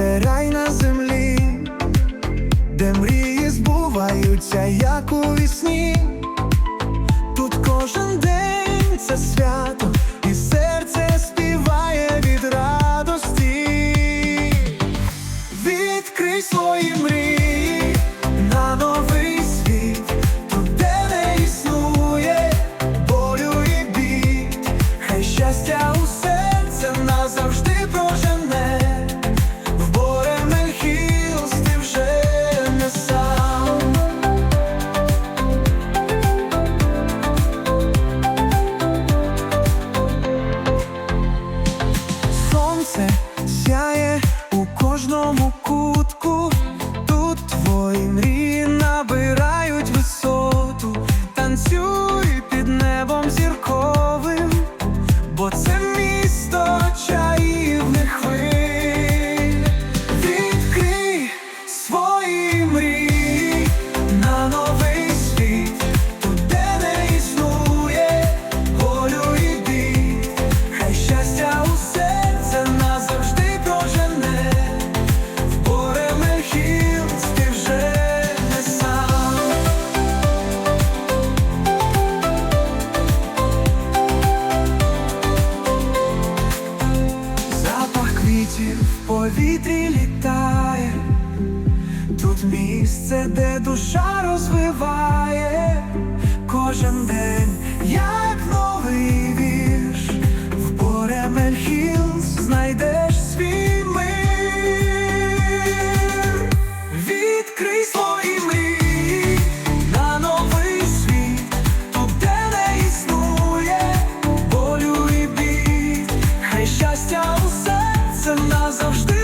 це рай на землі, де мрії збуваються, як у вісні, тут кожен день. світі в повітрі літає, тут місце, де душа розвиває, кожен день, як новий вірш, в боре знайдеш свій мир, відкрий свої. це назавжди.